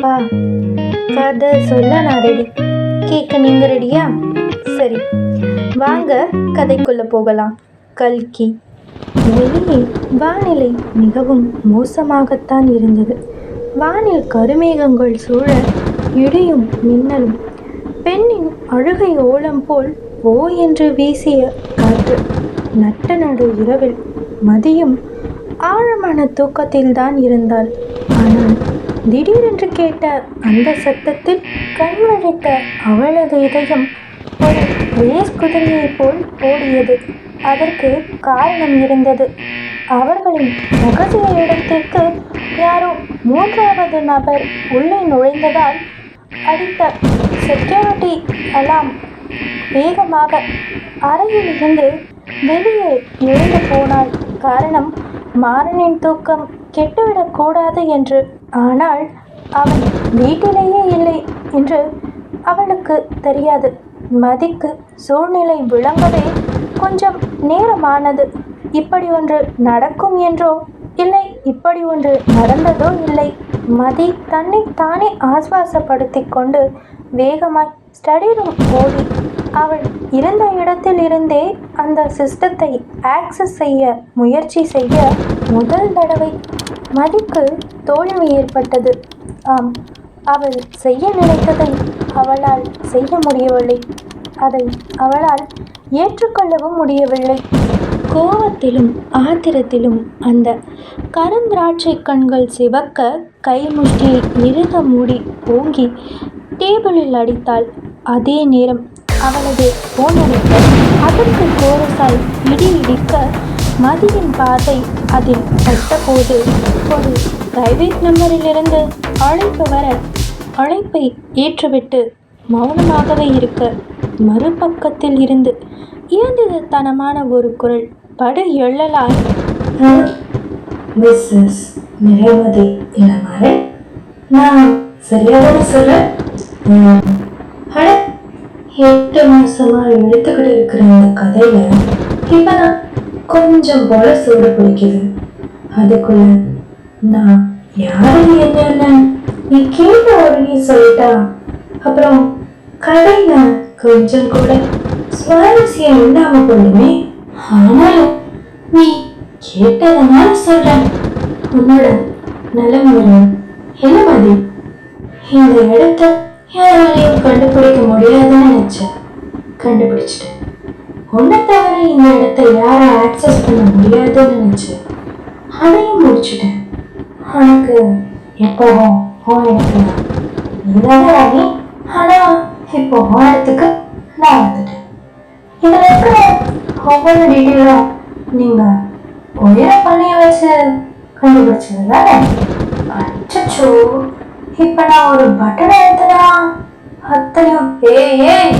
அப்பா கதை சொல்ல நான் ரெடி கேட்க நீங்க ரெடியா சரி. வாங்க கதைக்குள்ள போகலாம். கல்கி. வெளியே வானிலை மிகவும் மோசமாகத்தான் இருந்தது. வானில் கருமேகங்கள் சூழ இடியும் மின்னலும் பெண்ணின் அழுகை ஓலம் போல் ஓ என்று வீசிய காற்று நட்ட நடு இரவில் மதியம் ஆழமான தூக்கத்தில்தான் இருந்தாள். ஆனால் திடீரென்று கேட்ட அந்த சத்தத்தில் கண்விழித்த அவளது இதயம் ஒரு ரேஸ் குதிரையைப் போல் ஓடியது. அதற்கு காரணம் இருந்தது. அவர்களின் ரகசிய இடத்திற்கு யாரோ மூன்றாவது நபர் உள்ளே நுழைந்ததால் அடித்த செக்யூரிட்டி அலாம் வேகமாக அறையில் இருந்து வெளியே எழுந்து போனாள். காரணம் மாறனின் தூக்கம் கெட்டுவிடக்கூடாது என்று ஆனால் அவன் வீட்டிலேயே இல்லை என்று அவளுக்கு தெரியாது. மதிக்கு சூழ்நிலை விளங்கவே கொஞ்சம் நேரமானது. இப்படி ஒன்று நடக்கும் என்றோ? இல்லை இப்படி ஒன்று நடந்ததோ? இல்லை. மதி தன்னை தானே ஆஸ்வாசப்படுத்திக் கொண்டு வேகமாய் ஸ்டடி ரூம் ஓடி. அவள் இருந்த இடத்தில் இருந்தே அந்த சிஸ்டத்தை ஆக்சஸ் செய்ய முயற்சி செய்ய முதல் தடவை மதிக்கு தோல்வி ஏற்பட்டது. ஆம் அவள் செய்ய நினைத்ததை அவளால் செய்ய முடியவில்லை. அதை அவளால் ஏற்றுக்கொள்ளவும் முடியவில்லை. கோபத்திலும் ஆத்திரத்திலும் அந்த கருந்திராட்சை கண்கள் சிவக்க கைமுஷ்டியை இறுக மூடி ஓங்கி டேபிளில் அடித்தாள். அதே நேரம் அவளது போன் அடிக்க அதற்கு கோரசாய் இடி இடிக்க மதியின் பாதை அதில் பட்டபோது ஒரு பிரைவேட் நம்பரிலிருந்து அழைப்பு வர அழைப்பை ஏற்றுவிட்டு மௌனமாகவே இருக்க மறுபக்கத்தில் இருந்து இயந்திரத்தனமான ஒரு குரல் படு எழலாய். மிஸ்ஸஸ் நிறைமதி இளமலை நான் சரியாக சொல்ல எட்டு மாசமா எழுத்துக்கிட்டு இருக்கிற இந்த கதையில இப்பதான் கொஞ்சம் போல சூடு பிடிக்குது. அதுக்குள்ள நான் யாரு என்னன்னு நீ கேட்ட உடனே சொல்லிட்டா. அப்புறம் கடையில கொஞ்சம் கூட சுவாரஸ்யம் இல்லாம போடுமே ஆனாலும் நீ கேட்டதனால சொல்றேன். உன்னோட நிலைமை என்ன மாதிரி? இந்த இடத்த யாராலையும் கண்டுபிடிக்க முடியாதுன்னு நினைச்சேன். கண்டுபிடிச்சிட்டேன். உன்னை தவிர இந்த இடத்த யாரும் ஆக்சஸ் பண்ண முடியாதுன்னு நினைச்சேன். அதையும் முடிச்சிட்டேன். உனக்கு எப்போவும் உன் இடத்துல இல்லாத ராணி ஆனா இப்போ உன் இடத்துக்கு நான் வந்துட்டேன். இதுல இருக்கிற ஒவ்வொரு டீட்டெயிலும் நீங்க உயர பண்ணிய வச்சு கண்டுபிடிச்சது தானே அச்சோ இப்ப நான் ஒரு பட்டனை எடுத்தனா? அத்தனையும் ஏ ஏய்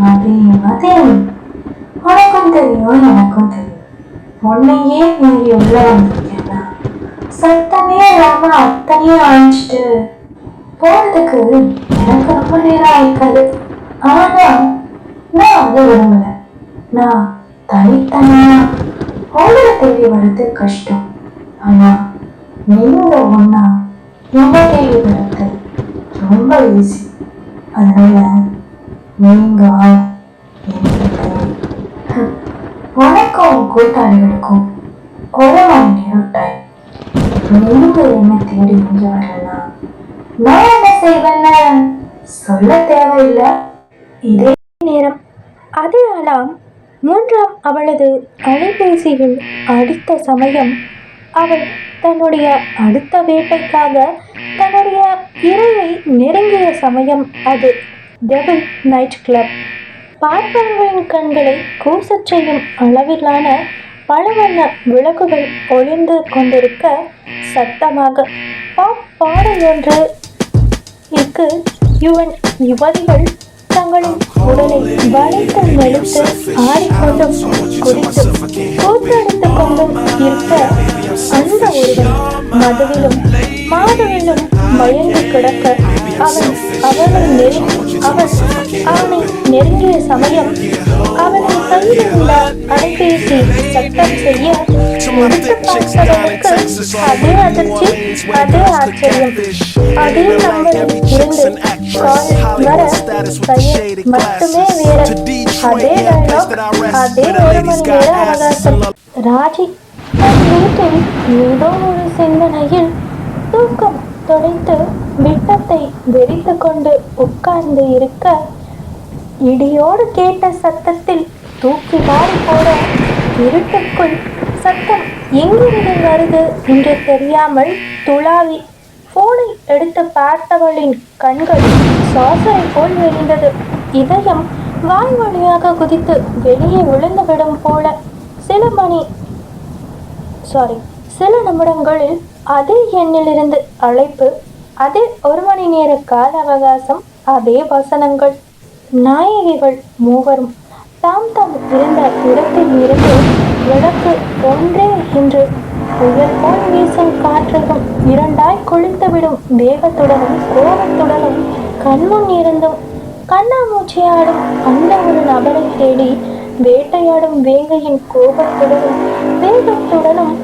மதியம் மதியம். உனக்கும் தெரியும் எனக்கும் தெரியும். உன்னையே மீறி உள்ள வந்திருக்கேன்னா சத்தமே இல்லாம அத்தனையே அழிச்சிட்டு போறதுக்கு எனக்கு ரொம்ப நேரம் ஆயிருக்காது. ஆனா நான் அதை விரும்பல. நான் தனித்தனியா உங்களை தேடி வர்றது கஷ்டம். ஆனா நீங்க ஒன்னா என்ன தேடி வர்றது ரொம்ப ஈஸி அதனால நீங்க வணக்கம் கூட்டாளிகளுக்கும் ஒரு மணி நீங்கள் என்ன தேடி இங்கே வரலன்னா நான் என்ன செய்வேன் சொல்ல தேவையில்லை. இதே நேரம் அதே அலாம் மூன்றாம் அவளது அலைபேசியில் அடித்த சமயம் அவள் தன்னுடைய அடுத்த வேட்டைக்காக தன்னுடைய இரையை நெருங்கிய சமயம் அது டெபிள் நைட் கிளப் பார்ப்பவர்களின் கண்களை கூசச் செய்யும் அளவிலான பல வண்ண விளக்குகள் ஒளிந்து கொண்டிருக்க சத்தமாக பாப் பாடல் ஒன்று இருக்கு யுவன் யுவதிகள் தங்களின் உடலை வளைத்து வலித்து ஆடிக்கொண்டும் குடித்து கூத்தடித்துக் கொண்டும் இருக்க அந்த ஒருவன் மதுவிலும் மாதுவிலும் பயந்து கிடக்க அவன் அவனை நெரு அவன் அவனை நெருங்கிய சமயம் அவனை கையில் அலைபேசி சத்தம் செய்ய அதே அதிர்ச்சி அதே ஆச்சரியம். அதே நம்பரில் இருந்து கால் வர பெயர் மட்டுமே வேற. அதே டயலாக் அதே ஒரு மணி நேர அவகாசம். ராஜி வீட்டில் ஏதோ ஒரு சிந்தனையில் தூக்கம் துடைத்து விட்டத்தை வெறித்து கொண்டு உட்கார்ந்து இருக்க இடியோடு கேட்ட சத்தத்தில் தூக்கி வாரி போட இருட்டுக்குள் சத்தம் எங்கிருந்து வருது என்று தெரியாமல் துளாவி போனை எடுத்து பார்த்தவளின் கண்கள் சாசரை போல் விரிந்தது இதயம் வாய் வழியாக குதித்து வெளியே விழுந்துவிடும் போல சில மணி சாரி சில நிமிடங்களில் அதே எண்ணிலிருந்து அழைப்பு அதே ஒரு மணி நேர கால அவகாசம் அதே வசனங்கள். நாயகிகள் மூவரும் தாம் தாம் இருந்த இடத்தில் இருந்து விளக்கு ஒன்றே என்று புயல் போல் வீசும் காற்றகம் இரண்டாய் கொளுத்துவிடும் வேகத்துடனும் கோபத்துடனும் கண்முன் இருந்தும் கண்ணாமூச்சியாடும் அந்த ஒரு நபரை தேடி வேட்டையாடும் வேங்கையின் கோபத்துடனும் வேகத்துடனும்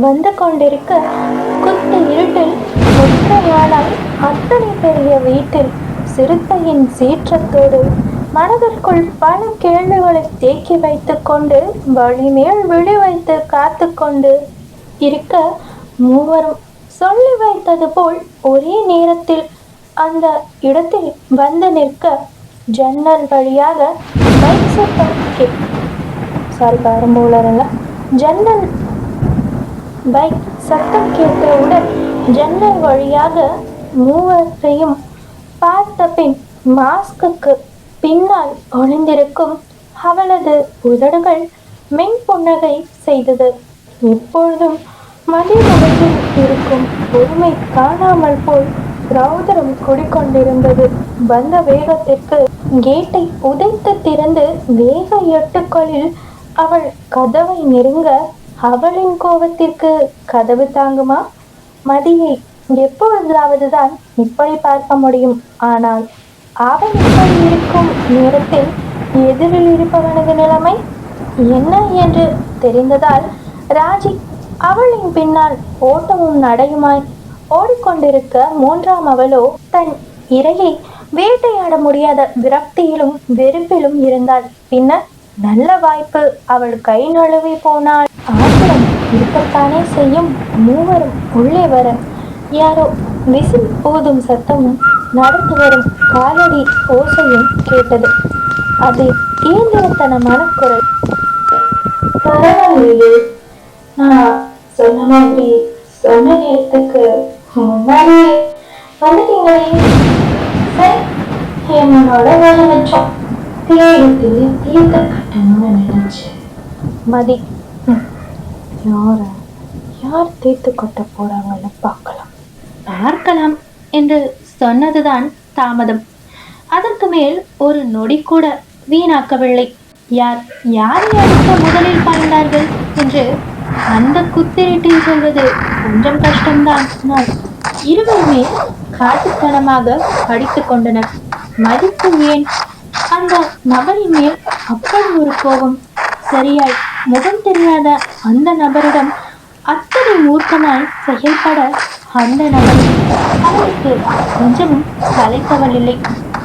வந்து கொண்டிருக்க குத்து இருட்டில் ஒற்றையானால் அத்தனை பெரிய வீட்டில் சிறுத்தையின் சீற்றத்தோடு மனதிற்குள் பல கேள்விகளை தேக்கி வைத்துக்கொண்டு வழிமேல் விழி வைத்து காத்து கொண்டு இருக்க மூவரும் சொல்லி வைத்தது போல் ஒரே நேரத்தில் அந்த இடத்தில் வந்து நிற்க ஜன்னல் வழியாக பைக் சத்தம் சாரி பாரும்போல ஜன்னல் பைக் சத்தம் கேட்டவுடன் ஜன்னல் வழியாக மூவரையும் பார்த்த பின் மாஸ்குக்கு பின்னால் ஒளிந்திருக்கும் அவளது உதடுகள் மென் புன்னகை செய்தது. எப்பொழுதும் மதிய முகத்தில் இருக்கும் பொறுமை காணாமல் போல் ரௌதரம் குடிக்கொண்டிருந்தது. வந்த வேகத்திற்கு கேட்டை உதைத்து திறந்து வேக எட்டுக்களில் அவள் கதவை நெருங்க அவளின் கோபத்திற்கு கதவு தாங்குமா? மதியை எப்பொழுதாவதுதான் இப்படி பார்க்க முடியும். ஆனால் அவன் இப்படி இருக்கும் நேரத்தில் எதிரில் இருப்பவனது நிலைமை என்ன என்று தெரிந்ததால் ராஜி அவளின் பின்னால் ஓட்டமும் நடையுமாய் ஓடிக்கொண்டிருக்க மூன்றாம் அவளோ தன் இரையை வேட்டையாட முடியாத விரக்தியிலும் வெறுப்பிலும் இருந்தாள். பின்னர் நல்ல வாய்ப்பு. அவள் கை நழுவி போனால் ஆத்திரம். இருக்கத்தானே செய்யும் மூவரும் உள்ளே வர. யாரோ விசில் ஊதும் சத்தமும் நடந்து வரும் காலடி ஓசையும் கேட்டது. அது இயந்திரத்தனமான குரல் பரவாயில்லையே. நான் சொன்ன மாதிரி சொன்ன நேரத்துக்கு முன்னாடியே வந்துட்டீங்களே. சரி என்னோட வேலை மிச்சம். தேடி தீர்த்த கட்டணும்னு நினைச்சேன் மதி. யார? யார் தீர்த்து கொட்ட போறாங்கன்னு பார்க்கலாம். பார்க்கலாம் என்று சொன்னதுதான் தாமதம். அதற்கு மேல் ஒரு நொடி கூட வீணாக்கவில்லை. யார் யாரை அடிக்க முதலில் பாய்ந்தார்கள் என்று அந்த குத்திரிட்டில் சொல்வது கொஞ்சம் கஷ்டம்தான். இருவருமே காட்டுத்தனமாக அடித்துக் கொண்டனர். மதிப்பு ஏன் அந்த நபரின் மேல் அப்படி ஒரு கோபம். சரியாய் முகம் தெரியாத அந்த நபரிடம் அத்தனை மூர்க்கமாய் செயல்பட அந்த நபர் அவனுக்கு கொஞ்சமும் சளைத்தவளில்லை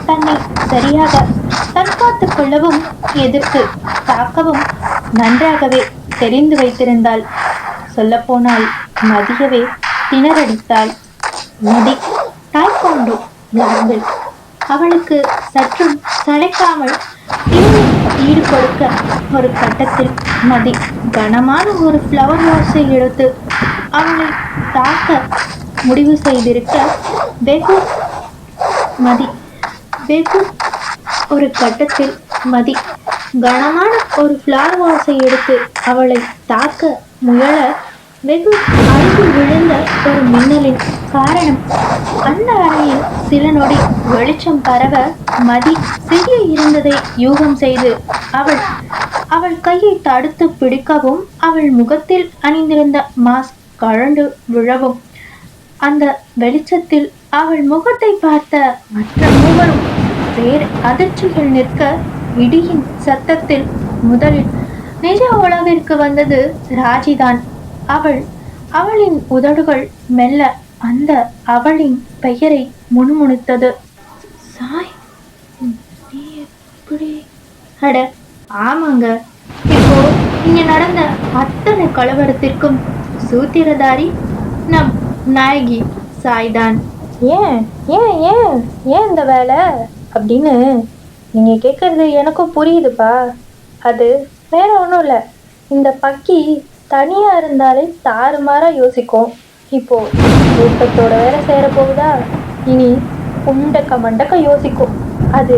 தன்னை சரியாக தற்காத்துக் கொள்ளவும் எதிர்த்து தாக்கவும் நன்றாகவே தெரிந்து வைத்திருந்தாள். சொல்லப்போனால் மதியவே திணறடித்தாள். மதி டாய்கோண்டோ பிளாக் அவளுக்கு சற்றும் சளைக்காமல் ஈடுபடுக்க ஒரு கட்டத்தில் மதி கனமான ஒரு ஃப்ளவர் வாஷை எடுத்து அவளை தாக்க முடிவு செய்திருக்க வெகு மதி வெகு ஒரு கட்டத்தில் மதி கனமான ஒரு ஃப்ளவர் வாஷை எடுத்து அவளை தாக்க முயல வெகு அருகில் விழுந்த ஒரு மின்னலின் காரணம் அந்த அறையில் சில நொடி வெளிச்சம் பரவ மதி செய்ய இருந்ததை யூகம் செய்து அவள் அவள் கையை தடுத்து பிடிக்கவும் அவள் முகத்தில் அணிந்திருந்த மாஸ்க் கழண்டு விழவும். அந்த வெளிச்சத்தில் அவள் முகத்தை பார்த்த மற்ற மூவரும் வேறு அதிர்ச்சிகள் நிற்க இடியின் சத்தத்தில் முதலில் நிஜ உலகிற்கு வந்தது ராஜிதான். அவள் அவளின் உதடுகள் மெல்ல அந்த அவளின் பெயரை முணுமுணுத்தது. சாய் அட ஆமாங்க. இப்போ இங்க நடந்த அத்தனை கலவரத்திற்கும் சூத்திரதாரி நம் நாயகி சாய்தான். ஏன் ஏன் ஏன் ஏன் இந்த வேலை? அப்படின்னு நீங்கள் கேட்குறது எனக்கும் புரியுதுப்பா. அது வேற ஒன்றும் இல்லை. இந்த பக்கி தனியாக இருந்தாலே தாறுமாறாக யோசிக்கும். இப்போ கூட்டத்தோட வேற சேர போகுதா இனி குண்டக்க மண்டக்க யோசிக்கும். அது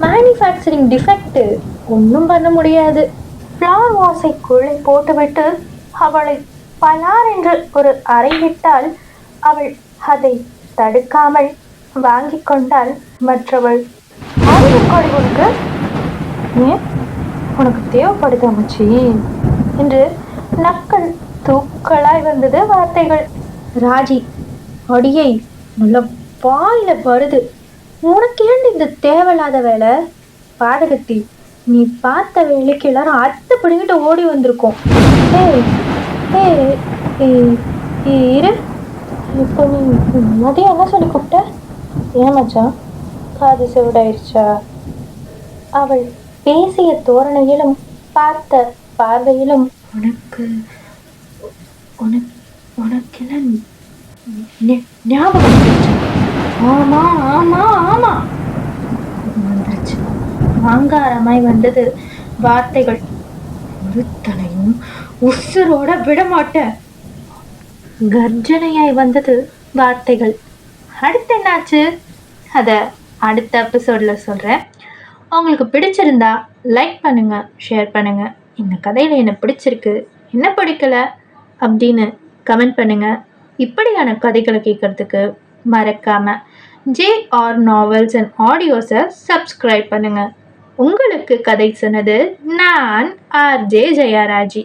மேனுஃபேக்சரிங் டிஃபெக்ட் ஒன்றும் பண்ண முடியாது. ஃப்ளார் வாஸை குழி போட்டுவிட்டு அவளை பலார் என்று ஒரு அறை விட்டால் அவள் அதை தடுக்காமல் வாங்கி கொண்டாள் மற்றவள். அறிவு உனக்கு? ஏன்? உனக்கு தேவைப்படுது அம்மச்சி என்று நக்கள் தூக்கலாய் வந்தது வார்த்தைகள். ராஜி அடியை நல்ல வாயில வருது உனக்கு ஏன் இந்த தேவையில்லாத வேலை? பாதகத்தி நீ பார்த்த வேலைக்கு எல்லாரும் அத்து பிடிங்கிட்டு ஓடி வந்திருக்கோம். ஏய் ஏய் இரு. இப்போ நீ மதியம் என்ன சொல்லி கூப்பிட்ட? ஏன் மச்சான்? காது செவிடாயிருச்சா? அவள் பேசிய தோரணையிலும் பார்த்த பார்வையிலும் உனக்கு உனக்கு உனக்கெல்லாம் ஞாபகம் ஆமா ஆமா ஆமா. வந்துருச்சு ஆங்காரமாய் வந்தது. வார்த்தைகள் ஒருத்தனையும் உசுரோட விட மாட்டேன் கர்ஜனையாய் வந்தது வார்த்தைகள். அடுத்து என்னாச்சு? அதை அடுத்த எபிசோடில் சொல்கிறேன் உங்களுக்கு பிடிச்சிருந்தா லைக் பண்ணுங்கள் ஷேர் பண்ணுங்கள் இந்த கதையில் என்ன பிடிச்சிருக்கு என்ன பிடிக்கல அப்படின்னு கமெண்ட் பண்ணுங்கள் இப்படியான கதைகளை கேட்குறதுக்கு மறக்காமல் ஜே ஆர் நாவல்ஸ் அண்ட் ஆடியோஸை சப்ஸ்கிரைப் பண்ணுங்கள் உங்களுக்கு கதை சொன்னது நான் ஆர்ஜே ஜெயாராஜி